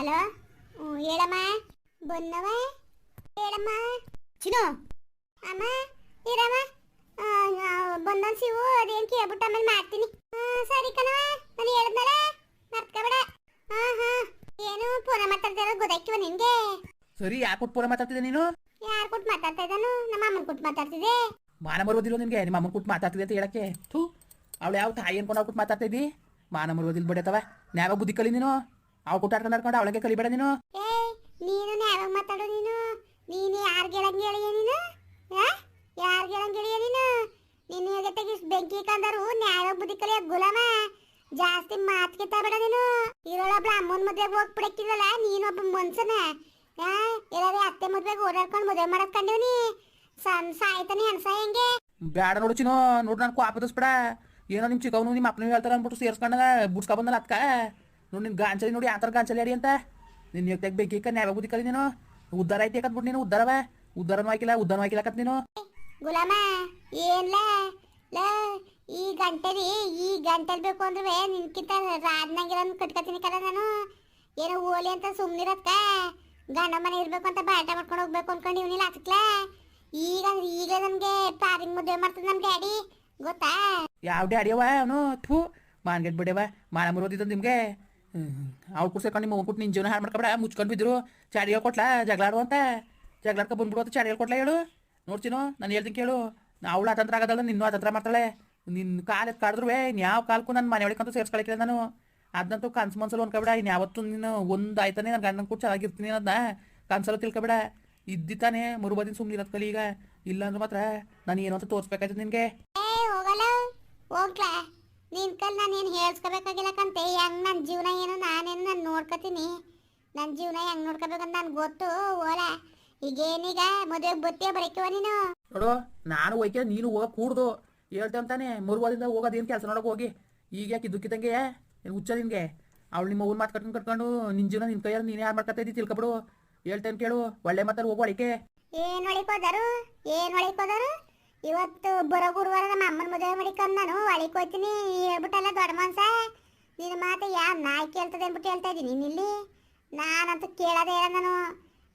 Hello? ಹೇಳಮ್ಮ. ಬನ್ನವ? ಹೇಳಮ್ಮ. ಚಿನು ಅಮ್ಮ ಇರಮ್ಮ. ಬಂದನ್ ಸಿವು ಅದೇನು ಕೇಳ್ಬಿಟ್ಟು ಆಮೇಲೆ ಮಾಡ್ತೀನಿ. ಸರಿ ಕಣವ ನಾನು ಹೇಳಿದ್ನಲ್ಲ ಮರ್ತ್ಕೊಬೇಡ. ಹಾಂ ಹಾಂ. ಏನು ಪೂರ ಮಾತಾಡ್ತಿರೋ ಗೊತ್ತಾಯ್ತಿವ ನಿನ್ಗೆ? ಸರಿ ಯಾಕೆ ಕೊಟ್ಟು ಪೂರ ಮಾತಾಡ್ತಿದ್ದೆ ನೀನು? ಯಾರು ಕೊಟ್ಟು ಮಾತಾಡ್ತಾ ಇದ್ದಾನು ನಮ್ಮ ಅಮ್ಮನ ಕೊಟ್ಟು ಮಾತಾಡ್ತಿದ್ದೆ. ಮಾನ ಬರೋದಿಲ್ಲ ನಿನ್ಗೆ? ನಿಮ್ಮ ಅಮ್ಮನ ಕೊಟ್ಟು ಮಾತಾಡ್ತಿದ್ದೆ ಅಂತ ಹೇಳಕ್ಕೆ. ಥೂ ಅವಳು ಯಾವ ತಾಯಿ ಅನ್ಕೊಂಡು ಅವ್ಳು ಕೊಟ್ಟು ಮಾತಾಡ್ತಾ ಇದ್ದಿ? ಮಾನ ಬರೋದಿಲ್ಲ ಬಿಡತ್ತವ. ನ್ಯಾವ ಬುದ್ಧಿ ಕಲಿ ನೀನು. ಅವ್ಳು ಕೊಟ್ಟು ಆಡ್ಕೊಂಡು ಅವಳಿಗೆ ಕಲಿಬೇಡ ನೀನು. ಏ ನೀನು ಯಾವಾಗ ಮಾತಾಡೋ ನೀನು? ನೀನು ಯಾರ್ ಹೇಳಂಗೆ ಹೇಳಿಯ ನೀನು? ಯಾರಿಗೆ ಹೇಳಂಗೆ ಹೇಳಿಯ ನೀನು? ನಿನ್ನ ಜೊತೆಗೆ ಇಷ್ಟು ಬೆಂಕಿ ಕಂದರು ನ್ಯಾಯ ಬುದ್ಧಿ ಕಲಿಯ ಗುಲಾಮ? ಜಾಸ್ತಿ ಮಾತಿಗೆ ತಬೇಡ ನೀನು. ಇರೋಳೊಬ್ಳ ಅಮ್ಮನ ಮದ್ವೆಗೆ ಹೋಗಿ ಬಿಡಕ್ಕಿದಲ್ಲ ನೀನೊಬ್ಬ ಮನ್ಸನ. ಎಲ್ಲಾರೇ ಅತ್ತೆ ಮದ್ವೆಗೆ ಓಡಾಡ್ಕೊಂಡು ಮದುವೆ ಮಾಡಕ್ ನೀ ಸಣ್ಣ ಸಾಯ್ತಾನೆ ಹೆಣ್ಸ ಹೆಂಗೆ? ಬೇಡ ನೋಡು ಚಿನ್ನು ನೋಡು ನಾನು ಕೋಪದಿಸ್ಬೇಡ ಏನೋ ನಿಮ್ಮ ಚಿಕ್ಕವನು ನಿಮ್ಮ ಅಪ್ಪನ ಹೇಳ್ತಾರೆ ಅಂದ್ಬಿಟ್ಟು ಸೇರ್ಸ್ಕೊಂಡಾಗ ಬುಡ್ಸ್ಕೊ ಬಂದಲ್ಲ ಅದ್ಕ. ನೋಡಿ ನಿನ್ನ ಗಾಂಚಲಿ ನೋಡಿ ಆತರ ಥರ ಗಾಂಚಲಿ ಅಡಿ ಅಂತ. ನಿನ್ನ ಯ್ತಿ ಬೇಕಿ ನ್ಯಾವ ಬುದ್ಧಿ ಕಲಿ ನೀನು. ಉದ್ದಾರ ಐತಿ ಯಾಕಂದ್ಬಿಟ್ಟು ನೀನು ಉದ್ದಾರವ ಉದ್ದಾರನೂ ಹಾಕಿಲ್ಲ ಉದ್ದಾರನೂ ಹಾಕಿಲ್ಲಕತ್ ನೀನು. ಗುಲಾಮ ಏನ್ಲ ಲ ಈ ಗಂಟೆಲಿ ಈ ಗಂಟಲ್ ಬೇಕು ಅಂದ್ರೆ ನಿನ್ಕಿಂತ ರಾಜ್ನಾಗಿರೋನ್ ಕಟ್ಕತೀನಿ ಕಲ ನಾನು. ಏನೋ ಓಲಿ ಅಂತ ಸುಮ್ನಿರತ್ಕ. ಗಂಡ ಮನೆ ಇರಬೇಕು ಅಂತ ಬಾಟ ಮಾಡ್ಕೊಂಡು ಹೋಗ್ಬೇಕು ಅನ್ಕೊಂಡು ಇವನಿಲ್ಲ ಅದಕ್ಲ ಈಗ ಈಗ ನನ್ಗೆ ಪಾರಿಂಗ್ ಮದುವೆ ಮಾಡ್ತದ ನಮ್ಮ ಡ್ಯಾಡಿ ಗೊತ್ತಾ? ಯಾವ ಡ್ಯಾಡಿಯವ ಅವನು? ಥೂ ಮಾನ್ಗೆಟ್ ಬಿಡವ ಮಾನ ಮುರೋದಿದ್ದ ನಿಮಗೆ. ಅವ್ಳು ಕುಡ್ಸಕೊಂಡು ನಿಮ್ಮ ಕೊಟ್ಟು ನಿನ್ನ ಹಾಳು ಮಾಡ್ಕೊಬೇಡ. ಮುಚ್ಕೊಂಡು ಬಿದ್ರು. ಚಾಡಿ ಕೊಟ್ಲಾ? ಜಗಳ ಆಡು ಅಂತ. ಜಗಳಾಡ್ಕೊ ಬಂದ್ಬಿಡು ಅಂತ ಚಾಡಿ ಕೊಟ್ಲಾ ಹೇಳು? ನೋಡ್ತೀನೋ ನಾನು ಹೇಳ್ತೀನಿ ಕೇಳು. ಅವಳು ಅತಂತ್ರ ಆಗೋದಲ್ಲ ನಿನ್ನೂ ಅತಂತ್ರ ಮಾಡ್ತಾಳೆ. ನಿನ್ನ ಕಾಲು ಕಾಡಿದ್ರು ಯಾವ ಕಾಲಕ್ಕೂ ನನ್ನ ಮನೆ ಒಳಗಂತೂ ಸೇರ್ಸ್ಕೊಳಕಿಲ್ಲ ನಾನು. ಅದಂತೂ ಕನ್ಸು ಮನ್ಸಲ್ಲಿ ಅನ್ಕೊಬೇಡ ಇನ್ನು ಯಾವತ್ತೂ ನೀನು ಒಂದು ಆಯ್ತಾನೆ ನನ್ನ ಗಂಡನ ಕೂಡ ಚೆನ್ನಾಗಿರ್ತೀನಿ ಅದನ್ನ ಕನ್ಸಲ್ಲಿ ತಿಳ್ಕೊಬೇಡ. ಇದ್ದಿತ್ತಾನೆ ಮರುಬದಿನ ಸುಮ್ಮನೆ ಕಲಿ ಈಗ. ಇಲ್ಲ ಅಂದ್ರೆ ಮಾತ್ರ ನಾನು ಏನು ಅಂತ ತೋರಿಸ್ಬೇಕಾಯ್ತದೆ ನಿನಗೆ. ನಿನ್ ಕಲ್ ನಾನು ಏನು ಹೇಳ್ಸ್ಕೋಬೇಕಾಗಿಲ್ಲ ಕಂತೆ. ಹೆಂಗ್ ನನ್ನ ಜೀವನ ಏನು ನಾನೇನು ನಾನು ನೋಡ್ಕೊತೀನಿ. ನನ್ನ ಜೀವನ ಹೆಂಗ್ ನೋಡ್ಕೋಬೇಕಂತ ನನ್ಗೆ ಗೊತ್ತು ಓಲ. ಈಗೇನೀಗ ಮದುವೆಗೆ ಬತ್ತೀಯ ಬರೀಕವ ನೀನು? ನೋಡು ನಾನು ಹೋಯ್ಕೆ ನೀನು ಹೋಗ ಕೂಡ್ದು. ಹೇಳ್ತೇವೆ ಅಂತಾನೆ ಮರುವಾದಿಂದ ಹೋಗೋದೇನು ಕೆಲಸ ನೋಡಕ್ ಹೋಗಿ. ಈಗ ಯಾಕೆ ಏನು ಹುಚ್ಚ ನಿನ್ಗೆ? ಅವಳು ನಿಮ್ಮ ಊರು ಮಾತು ಕಟ್ಕೊಂಡು ಕಟ್ಕೊಂಡು ನಿನ್ ಜೀವನ ನಿನ್ ಕೈಯಲ್ಲಿ ನೀನೇ ಯಾರು ಮಾಡ್ಕೊತಾ ಇದ್ದಿ ತಿಳ್ಕೊಬಿಡು. ಹೇಳ್ತೇನೆ ಕೇಳು ಒಳ್ಳೆ ಮಾತಾಡ್ ಹೋಗು ಅಡಿಕೆ. ಏನ್ ಒಳಿಕ್ ಹೋದರು ಏನ್ ಒಳಿಕ್ ಹೋದರು ಇವತ್ತು ಬರೋ ಗುರುವಾರ ನಮ್ಮ ಅಮ್ಮನ ಮದುವೆ ಮಾಡಿಕೊಂಡು ನಾನು. ಒಳಗೆ ಹೋಗ್ತೀನಿ. ಹೇಳ್ಬಿಟ್ಟಲ್ಲ ದೊಡ್ಡ ಮನ್ಸ ನಿನ್ನ ಮಾತು ಯಾವ ನಾಯಿ ಕೇಳ್ತದೆ? ಅಂದ್ಬಿಟ್ಟು ಹೇಳ್ತಾ ಇದ್ದೀನಿ. ನಿನ್ನಿಲ್ಲಿ ನಾನಂತೂ ಕೇಳೋದೇ ಇಲ್ಲ ನಾನು.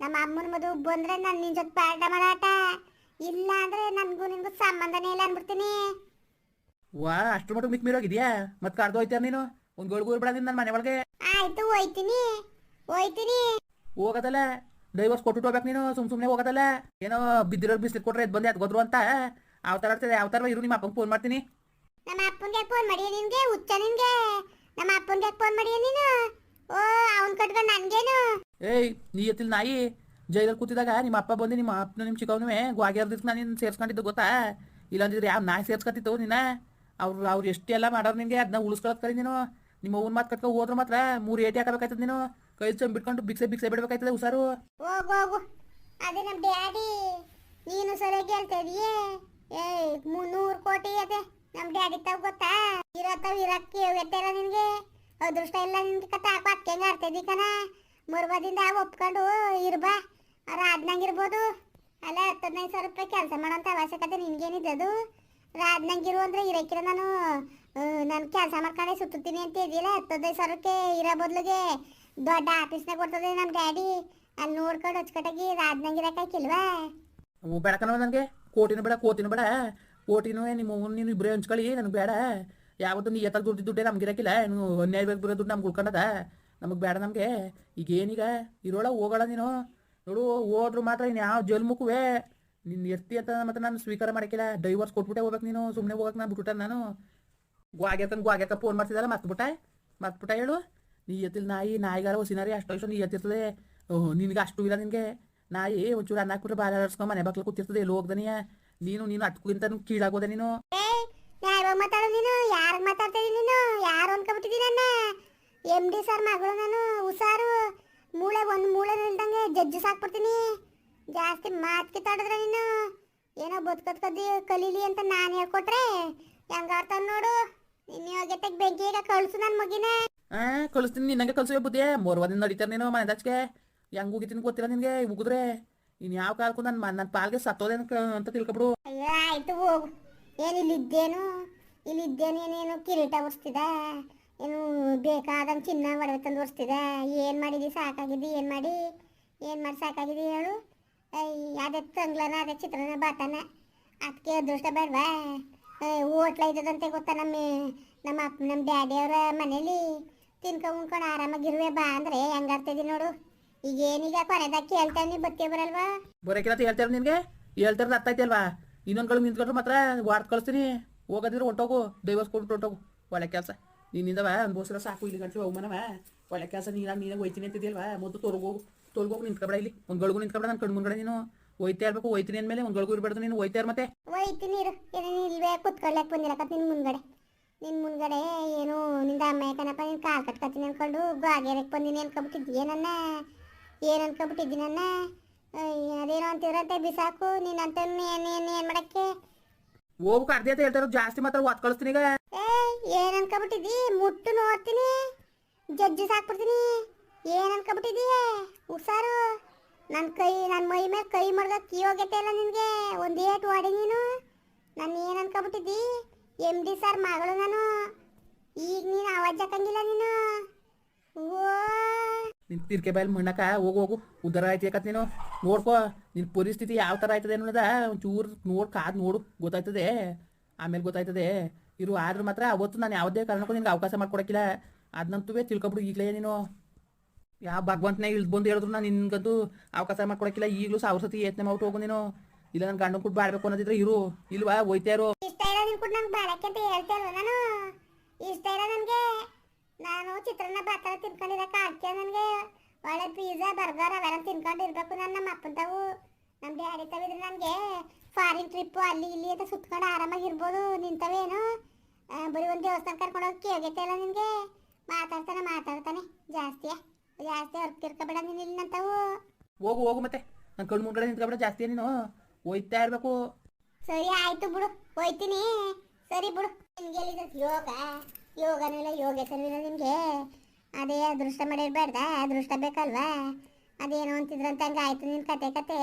ನಮ್ಮ ಅಮ್ಮನ ಮದುವೆ ಬಂದ್ರೆ ನಾನು ನಿನ್ನ ಜೊತೆ ಪಾಠ ಮಾಡಾಟ. ಇಲ್ಲ ಅಂದರೆ ನನಗೂ ನಿನಗೂ ಸಂಬಂಧನೇ ಇಲ್ಲ ಅಂದ್ಬಿಡ್ತೀನಿ. ವಾ ಅಷ್ಟು ಮಟ್ಟಿಗೆ ಮಿಕ್ ಮೀರೋಗಿದ್ಯಾ ಮತ್ತೆ ಕರ್ದು ಹೋಯ್ತಾರ ನೀನು? ಒಂದು ಗೋಳ್ಗು ಬಿಡ ನೀನು ನನ್ನ ಮನೆ ಒಳಗೆ. ಆಯ್ತು ಹೋಯ್ತೀನಿ. ಹೋಯ್ತೀನಿ. ಹೋಗೋದಲ್ಲ. ಡೈವರ್ಸ್ ಕೊಟ್ಟು ಹೋಗ್ಬೇಕು ನೀನು ಸುಮ್ ಸುಮ್ನೆ ಹೋಗೋದಲ್ಲ ಏನೋ ಬಿದ್ದಿರೋ ಬಿಸ್ಲಿಕ್ ಕೊಟ್ರೆ ಬಂದೆ ಬಂದೆ ಗೊದ್ರು ಅಂತ ಯಾವ ಥರ ಆಗ್ತದೆ ಯಾವ ಥರ ಇರು ನಿಮ್ಮ ಅಪ್ಪಂಗೆ ಫೋನ್ ಮಾಡ್ತೀನಿ ನಮ್ಮ ಅಪ್ಪಂಗೆ ಫೋನ್ ಮಾಡಿ ನಿನ್ಗೆ ಹುಚ್ಚ ನಿನ್ಗೆ ನಮ್ಮ ಅಪ್ಪಂಗೆ ಫೋನ್ ಮಾಡಿ ನೀನು ಓ ಅವನ್ ಕಟ್ಕೊಂಡು ನನ್ಗೇನು ಏಯ್ ನೀ ಎತ್ತಿಲ್ ನಾಯಿ ಜೈಲಲ್ಲಿ ಕೂತಿದಾಗ ನಿಮ್ಮ ಅಪ್ಪ ಬಂದು ನಿಮ್ಮ ಅಪ್ಪ ನಿಮ್ಮ ಚಿಕ್ಕವನೇ ಗ್ವಾಗ್ಯಾರ್ದಿತ್ತು ನಾನು ನಿನ್ನ ಸೇರ್ಸ್ಕೊಂಡಿದ್ದು ಗೊತ್ತಾ ಇಲ್ಲಾಂದಿದ್ರೆ ಯಾವ ನಾಯಿ ಸೇರ್ಸ್ಕೊತಿತ್ತು ನಿನ್ನ ಅವ್ರು ಅವ್ರು ಎಷ್ಟೆಲ್ಲ ಮಾಡೋರು ನಿನಗೆ ಅದನ್ನ ಉಳಿಸ್ಕೊಳತ್ ಕರಿ ನೀನು ನಿಮ್ಮ ಅವ್ನ ಮಾತು ಕಟ್ಕೊ ಹೋದ್ರೆ ಮಾತ್ರ ಮೂರು ಏಟಿ ಹಾಕಬೇಕಾಯ್ತದ ನೀನು ಕೈ ಚಂಬ್ ಬಿಟ್ಕೊಂಡು ಬಿಕ್ಸೆ ಬಿಕ್ಸೆ ಬಿಡ್ಬೇಕಾಯ್ತದೆ ಹುಷಾರು. ಹೋಗು ಹೋಗು. ಅದೇ ನಮ್ಮ ಡ್ಯಾಡಿ. ನೀನು ಸರಿಯಾಗಿ ಹೇಳ್ತಾ ಏ ಮುನ್ನೂರು ಕೋಟಿ ಅದೆ ನಮ್ಮ ಡ್ಯಾಡಿ ತಾವ್ ಗೊತ್ತಾ? ಇರತ್ತವ್ ಇರಕ್ಕೆ ಯೋಗ್ಯತೆ ನಿನಗೆ. ಅದೃಷ್ಟ ಇಲ್ಲ ನಿನ್ಗೆ ಕಥೆ ಹಾಕೋ ಅಕ್ಕಂಗೆ ಆಡ್ತಾ ಒಪ್ಕೊಂಡು ಕಣ ಮುರ್ಬದಿಂದ ಒಪ್ಕೊಂಡು ಇರ್ಬಾ ರಾಜ್ನಂಗಿರ್ಬೋದು ಅಲ್ಲ ಹತ್ತು ಹದಿನೈದು ಸಾವಿರ ರೂಪಾಯಿ ಕೆಲಸ ಮಾಡೋಂಥ ಅವಶ್ಯಕತೆ ನಿನ್ಗೇನಿದ್ದದು ರಾಜ್ನಂಗಿರು ಅಂದ್ರೆ ಇರಕ್ಕಿರ ನಾನು ನಾನು ಕೆಲಸ ಮಾಡ್ಕೊಂಡೆ ಸುತ್ತೀನಿ ಅಂತ ಇದ್ದಿಲ್ಲ ಹತ್ತು ಹದಿನೈದು ಸಾವಿರಕ್ಕೆ ಇರೋ ಬದಲಿಗೆ. ದೊಡ್ಡ ಆಫೀಸ್ನಾಗ ಕೊಡ್ತದೆ ನಮ್ಮ ಡ್ಯಾಡಿ. ಅಲ್ಲಿ ನೋಡ್ಕೊಂಡು ಅಚ್ಚುಕಟ್ಟಾಗಿ ರಾಜ್ನಾಗಿರಕ್ಕಾಕಿಲ್ವಾ ಅವು ಕಣವ ನನಗೆ ಕೋಟಿನೂ ಬೇಡ ಕೋಟಿನೂ ಬೇಡ. ಕೋಟಿನೂ ನಿಮ್ಮ ನೀನು ಇಬ್ಬರೇ ಹಂಚ್ಕೊಳ್ಳಿ, ನನಗೆ ಬೇಡ. ಯಾವತ್ತು ನೀ ಎತ್ತರ ದುಡ್ಡು ದುಡ್ಡೇ ನಮ್ಗೆ ಇರಕ್ಕಿಲ್ಲ ನೀವು ಅನ್ಯಾಯ ಬೇಕು ಬರೋ ದುಡ್ಡು ನಮ್ಗೆ ಉಳ್ಕೊಂಡದ. ನಮಗೆ ಬೇಡ ನಮಗೆ. ಈಗ ಏನೀಗ ಇರೋಳ ಹೋಗೋಳ ನೀನು? ನೋಡು, ಹೋದ್ರು ಮಾತ್ರ ಇನ್ನು ಯಾವ ಜಲ್ಮುಖವೇ ನಿನ್ನ ಎತ್ತಿ ಅಂತ ಮತ್ತೆ ನಾನು ಸ್ವೀಕಾರ ಮಾಡಕ್ಕಿಲ್ಲ ಡೈವರ್ಸ್ ಕೊಟ್ಬಿಟ್ಟೆ ಹೋಗ್ಬೇಕು ನೀನು. ಸುಮ್ಮನೆ ಹೋಗಕ್ಕೆ ನಾನು ಬಿಟ್ಬಿಟ್ಟೆ ನಾನು. ಗ್ವಾಗ್ಯಾಕನ್ ಗ್ವಾಗ್ಯಾಕ ಫೋನ್ ಮಾಡ್ತಿದ್ದಲ್ಲ ಮರ್ತ್ಬಿಟ್ಟೆ? ಮತ್ಬಿಟ್ಟ ಹೇಳು? ನೀ ಎತ್ತಿಲ್ಲ ನಾಯಿ, ನಾಯಿಗಾರ ಹೊಸಿನಾರಿ ಅಷ್ಟು ಇಷ್ಟು ನೀ ಓಹ್, ನಿನಗೆ ಅಷ್ಟು ಇಲ್ಲ ನಿನಗೆ? ನಾಯಿ ಒಂಚೂರು ಅನ್ನ ಹಾಕ್ಬಿಟ್ರೆ ಬಾಲ ಆಡಿಸ್ಕೊಂಡು ಮನೆ ಬಕ್ಲು ಕೂತಿರ್ತದೆ, ಎಲ್ಲಿ ಹೋಗ್ದನಿಯ? ನೀನು ನೀನು ಅದಕ್ಕಿಂತ ಕೀಳಾಗೋದೆ ನೀನು? ಮಾತಾಡೋ ನೀನು? ಯಾರಿಗೆ ಮಾತಾಡ್ತೀನಿ ನೀನು? ಯಾರು ಅನ್ಕೊಬಿಟ್ಟಿದ್ದೀನಿ ನನ್ನ? ಎಂ ಡಿ ಸರ್ ಮಗಳು ನಾನು, ಹುಷಾರು. ಮೂಳೆ ಒಂದು ಮೂಳೆ ನಿಲ್ದಂಗೆ ಜಜ್ಜು ಸಾಕ್ಬಿಡ್ತೀನಿ. ಜಾಸ್ತಿ ಮಾತು ಕಿತ್ತಾಡಿದ್ರೆ ನೀನು? ಏನೋ ಬದುಕದ್ಕದ್ದು ಕಲೀಲಿ ಅಂತ ನಾನು ಹೇಳ್ಕೊಟ್ರೆ ಹೆಂಗಾಡ್ತಾವ ನೋಡು. ನಿನ್ನ ಯೋಗ್ಯತೆಗೆ ಬೆಂಕಿಗೆ ಕಳ್ಸು ನನ್ನ ಮಗಿನ. ಆ, ಕಳಿಸ್ತೀನಿ ನಿನ್ನಂಗೆ ಕಳ್ಸುವೆ ಬುದ್ಧಿಯೇ ಮೂರ್ವದಿಂದ ನಡೀತಾರೆ ನೀನು ಮನೆ ದಚ್ಕೆ. ಹೆಂಗ್ ಉಗಿತೀನಿ ಗೊತ್ತಿಲ್ಲ ನಿನಗೆ, ಮುಗಿದ್ರೆ. ಇನ್ ಯಾವ ಕಾಲಕ್ಕೂ ನನ್ನ ನನ್ನ ಪಾಲ್ಗೆ ಸತ್ತೋದೆ ಅಂತ ತಿಳ್ಕೊಬಿಡು. ಅಯ್ಯ, ಆಯ್ತು ಹೋಗು. ಏನು ಇಲ್ಲಿದ್ದೇನು? ಇಲ್ಲಿದ್ದೇನು ಏನೇನು ಕಿರೀಟ ಒರೆಸ್ತಿದ. ಏನು ಬೇಕಾದಂಗೆ ಚಿನ್ನ ಒಡವೆ ತಂದು ಏನ್ ಏನು ಮಾಡಿದಿ? ಸಾಕಾಗಿದ್ದಿ? ಏನು ಮಾಡಿ? ಏನು ಮಾಡಿ ಸಾಕಾಗಿದ್ದಿ ಹೇಳು. ಅದೇ ತಂಗ್ಲನ ಅದೇ ಚಿತ್ರನ ಬಾತಾನ ಅದಕ್ಕೆ ಅದೃಷ್ಟ ಬೇಡವಾ? ಹೋಟ್ಲ ಇದ್ದದಂತೆ ಗೊತ್ತಾ ನಮ್ಮ ನಮ್ಮ ಅಪ್ಪ, ನಮ್ಮ ಡ್ಯಾಡಿಯವರ ಮನೇಲಿ? ತಿನ್ಕೊಂಡು ಉಣ್ಕೊಂಡು ಆರಾಮಾಗಿರುವೆ ಬಾ ಅಂದ್ರೆ ಹೆಂಗಾಗ್ತದೆ ನೋಡು. ಈಗ ಏನೀಗ ಕೊನೆದಾಗ ಕೇಳ್ತಾ ನೀ ಬತ್ತೆ ಬರಲ್ವಾ? ಬರೋಕಿಲ್ಲ ಹೇಳ್ತಾರ ನಿನ್ಗೆ? ಹೇಳ್ತಾರೆ ಅಲ್ವಾ ಇನ್ನೊಂದು ಕಡೆ ನಿಂತ್ಕೊಂಡ್ರೆ ಮಾತ್ರ ವಾಡ್ ಕಳಿಸ್ತೀನಿ. ಹೋಗೋದಿದ್ರೆ ಹೊಂಟೋಗು ಡೈವರ್ಸ್ ಕೊಟ್ಟು ಹೊಂಟೋಗು ಒಳ್ಳೆ ಕೆಲಸ. ನಿನ್ನಿಂದವ ಅನ್ಬೋಸ್ರ ಸಾಕು ಇಲ್ಲಿ ಗಂಟಲು ಅವಮಾನವ. ಒಳ್ಳೆ ಕೆಲಸ ನೀರಾಗ ನೀನಾಗ ಹೋಯ್ತೀನಿ ಅಂತಿದ್ಯಲ್ವಾ? ಮೊದಲು ತೊರ್ಗೋಗು. ತೊರ್ಗೋಗು ನಿಂತ್ಕೊಬೇಡ ಇಲ್ಲಿ. ಒಂದು ಗಳಿಗೂ ನಿಂತ್ಕೊಬೇಡ ನನ್ನ ಮುಂದ್ಗಡೆ ನೀನು. ಹೋಯ್ತಾ ಇರ್ಬೇಕು ಹೋಯ್ತೀನಿ ಅಂದಮೇಲೆ ಒಂದು ಗಳಿಗೂ ಇರಬಾರ್ದು ನೀನು. ಹೋಯ್ತಾ ಇರ್ ಮತ್ತೆ. ಹೋಯ್ತೀನಿ ಇರು. ಇಲ್ವೇ ಕುತ್ಕೊಳ್ಳಕ್ಕೆ ಬಂದಿರಕ ನಿನ್ನ ಮುಂದ್ಗಡೆ. ನಿನ್ನ ಮುಂದ್ಗಡೆ ಏನು ನಿಂದ ಅಮ್ಮ ಯಾಕನಪ್ಪ ನೀನು ಕಾಲು ಕಟ್ಕೊತೀನಿ ಅನ್ಕೊಂಡು ಗಾಗ್ಯಾರಕ್ಕೆ ಬಂದಿನಿ ಅನ್ಕೊಬಿಟ್ಟಿದ್ದೀಯ ನನ್ನ ಏನು ಅನ್ಕೊಬಿಟ್ಟಿದ್ದಿ ನನ್ನ? ಅದೇನೋ ಅಂತಿದ್ರಂತೆ ಬಿಸಾಕು ನೀನಂತ ಏನು ಏನು ಏನು ಮಾಡಕ್ಕೆ? ಹೋಗು ಕರ್ದಿ ಅಂತ ಹೇಳ್ತಾರ ಜಾಸ್ತಿ ಮಾತ್ರ ಒತ್ ಕಳಿಸ್ತೀನಿ ಈಗ. ಏ ಏನು ಅನ್ಕೊಬಿಟ್ಟಿದ್ದಿ? ಮುಟ್ಟು ನೋಡ್ತೀನಿ. ಜಜ್ಜಿ ಸಾಕ್ಬಿಡ್ತೀನಿ. ಏನು ಅನ್ಕೊಬಿಟ್ಟಿದ್ದೀಯ ಹುಷಾರು. ನನ್ನ ಕೈ ನನ್ನ ಮೈ ಮೇಲೆ ಕೈ ಮಡ್ಗ ಕೀ ಹೋಗೈತೆ ಇಲ್ಲ ನಿನಗೆ? ಒಂದು ಏಟ್ ಹೊಡಿ ನೀನು. ನಾನು ಏನು ಅನ್ಕೊಬಿಟ್ಟಿದ್ದಿ? ಎಂ ಸರ್ ಮಗಳು ನಾನು. ಈಗ ನೀನು ಆವಾಜ್ ಹಾಕಂಗಿಲ್ಲ ನೀನು. ನಿನ್ ತಿರ್ಕೆ ಬಾಯಲ್ಲಿ ಮಣ್ಣಕ ಹೋಗು ಹೋಗು. ಉದ್ದಾರ ಆಯ್ತು ಯಾಕತ್ ನೀನು? ನೋಡ್ಕೋ ನಿನ್ನ ಪರಿಸ್ಥಿತಿ ಯಾವ ಥರ ಆಯ್ತದೆ ಅನ್ನೋದ ಒಂಚೂರು ನೋಡ್, ಕಾದ್ ನೋಡು. ಗೊತ್ತಾಯ್ತದೆ? ಆಮೇಲೆ ಗೊತ್ತಾಯ್ತದೆ. ಇರು, ಆದ್ರೂ ಮಾತ್ರ ಅವತ್ತು ನಾನು ಯಾವುದೇ ಕಾರಣಕ್ಕೂ ನಿನ್ಗೆ ಅವಕಾಶ ಮಾಡ್ಕೊಡಕ್ಕಿಲ್ಲ. ಅದನ್ನಂತೂ ತಿಳ್ಕೊಬಿಡು ಈಗಲೇ ನೀನು. ಯಾವ ಭಗವಂತನೇ ಇಳ್ದು ಬಂದು ಹೇಳಿದ್ರು ನಾನು ನಿನ್ಗಂತೂ ಅವಕಾಶ ಮಾಡ್ಕೊಡಕ್ಕಿಲ್ಲ. ಈಗಲೂ ಸಾವಿರ ಸತಿ ಯತ್ನ ಮಾಡ್ಬಿಟ್ಟು ಹೋಗು ನೀನು. ಇಲ್ಲ ನನ್ ಗಂಡನ್ ಕೂಡ ಬಾಡ್ಬೇಕು ಅನ್ನೋದಿದ್ರೆ ಇರು. ಇಲ್ವಾ? ಹೋಯ್ತಾ ಇರು ಇಷ್ಟ ಇಲ್ಲ ನಿನ್ ಕೂಡ ನಂಗೆ ಬಾಳಕ್ಕೆ ಅಂತ ಹೇಳ್ತಾ ನಾನು? ಇಷ್ಟ ಇಲ್ಲ ನನಗೆ. ನಾನು ಚಿತ್ರಾನ್ನ ಬಾತರ ತಿನ್ಕೊಂಡಿರಕ್ಕೆ ಆಗ್ತಿಲ್ಲ ನನಗೆ ಒಳ್ಳೆ ಪಿಜ್ಜಾ ಬರ್ಗರ್ ಅವೆಲ್ಲ ತಿನ್ಕೊಂಡು ಇರ್ಬೇಕು ನಾನು ನಮ್ಮ ಅಪ್ಪನ ತಾವು. ನಮ್ಮ ಡ್ಯಾಡಿ ತಾವಿದ್ರೆ ನನಗೆ ಫಾರಿನ್ ಟ್ರಿಪ್ಪು ಅಲ್ಲಿ ಇಲ್ಲಿ ಅಂತ ಸುತ್ಕೊಂಡು ಆರಾಮಾಗಿ ಇರ್ಬೋದು ನಿಂತವೇನು ಬರೀ ಒಂದು ದೇವಸ್ಥಾನ ಕರ್ಕೊಂಡು ಹೋಗಿ ಕೇಳ್ಗೈತೆ ಇಲ್ಲ ನಿನಗೆ? ಮಾತಾಡ್ತಾನೆ ಮಾತಾಡ್ತಾನೆ. ಜಾಸ್ತಿಯಾ ಜಾಸ್ತಿ ಹೊರ್ತಿರ್ಕೋಬೇಡ ನೀನು ಇಲ್ಲಿ ನಂತವು ಹೋಗು ಹೋಗು ಮತ್ತೆ. ನನ್ನ ಕಣ್ಣು ಮುಂದ್ಗಡೆ ನಿಂತ್ಕೊಬೇಡ ಜಾಸ್ತಿ ನೀನು. ಹೋಯ್ತಾ ಇರ್ಬೇಕು. ಸರಿ ಆಯ್ತು ಬಿಡು. ಹೋಯ್ತೀನಿ. ಸರಿ ಬಿಡು. ನಿಮ್ಗೆ ಯೋಗ ಯೋಗ. ಯೋಗನೂ ಇಲ್ಲ ಯೋಗೇಶನೂ ಇಲ್ಲ ನಿನಗೆ ಅದೇ ಅದೃಷ್ಟ ಮಾಡಿರ್ಬಾರ್ದ ಅದೃಷ್ಟ ಬೇಕಲ್ವಾ? ಅದೇನೋ ಅಂತಿದ್ರಂತ ಹಂಗೆ ಆಯ್ತು ನಿನ್ನ ಕತೆ ಕತೆ.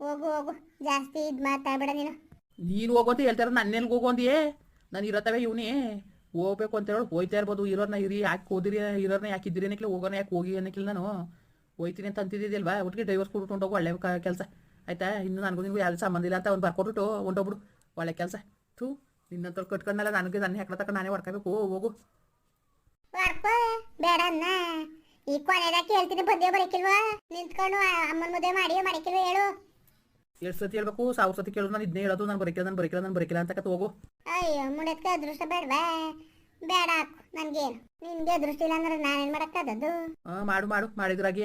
ಹೋಗು ಹೋಗು. ಜಾಸ್ತಿ ಇದ್ ಮಾತಾಡ್ಬೇಡ ನೀನು. ನೀನು ಹೋಗೋ ಅಂತ ಹೇಳ್ತಾರ ನನ್ನೆಲ್ಲಿ ಹೋಗು ಅಂದಿಯೇ? ನಾನು ಇರತ್ತವೆ ಇವನಿ. ಹೋಗ್ಬೇಕು ಅಂತ ಹೇಳಿ ಹೋಯ್ತಾ ಇರ್ಬೋದು. ಇರೋರ್ನ ಇರಿ ಯಾಕೆ ಹೋದಿರಿ ಇರೋರ್ನ ಯಾಕೆ ಇದ್ದೀರಿ ಅನ್ನಕ್ಕಿಲ್ಲ ಹೋಗೋಣ ಯಾಕೆ ಹೋಗಿ ಅನ್ನಕ್ಕಿಲ್ಲ ನಾನು. ಹೋಯ್ತೀನಿ ಅಂತ ಅಂತಿದ್ದಿಲ್ವಾ ಒಟ್ಟಿಗೆ ಡ್ರೈವರ್ಸ್ ಕೊಟ್ಟು ಹೋಗೋ ಒಳ್ಳೆ ಕೆಲಸ. ಆಯ್ತಾ? ಇನ್ನು ನನಗೂ ನಿನಗೂ ಯಾವ್ದು ಸಂಬಂಧ ಇಲ್ಲ ಅಂತ ಅವ್ನು ಬರ್ಕೊಟ್ಬಿಟ್ಟು ಹೊಂಟೋಗ್ಬಿಡು. ಒಳ್ಳೆ ಕೆಲಸ. ಥೂ ನಿನ್ನಂತ ಕಟ್ಕೊಂಡಲ್ಲ ನನಗೆ ನನ್ನ ಹೆಕ್ಲ ತಕ್ಕ ನಾನೇ ಹೊಡ್ಕೋಬೇಕು. ಹೋಗು. ಬೇಡ ಅನ್ನ. ಈ ಕೊನೆದಾಗ ಕೇಳ್ತೀನಿ ಬಂದೇ ಬರಕಿಲ್ವಾ? ನಿಂತ್ಕೊಂಡು ಅಮ್ಮನ ಮದುವೆ ಮಾಡಿ ಮಡಿಕಿಲ್ವ ಹೇಳು. ಎಷ್ಟು ಸತಿ ಹೇಳ್ಬೇಕು? ಸಾವಿರ ಸತಿ ಕೇಳೋದು ನಾನು ಇದನ್ನೇ ಹೇಳೋದು. ನಾನು ಬರಕಿಲ್ಲ ನಾನು ಬರಕಿಲ್ಲ ನಾನು ಬರಕಿಲ್ಲ ಅಂತ ಕತ್ ಹೋಗು. ಅಯ್ಯೋ ಮುಡಕ್ಕೆ ಅದೃಷ್ಟ ಬೇಡವಾ? ಬೇಡ ಹಾಕು. ನನಗೇನು? ನಿನ್ಗೆ ಅದೃಷ್ಟ ಇಲ್ಲ ಅಂದ್ರೆ ನಾನೇನು ಮಾಡೋಕ್ಕಾದದ್ದು ಹಾಂ ಮಾಡು ಮಾಡು. ಮಾಡಿದ್ರಾಗಿ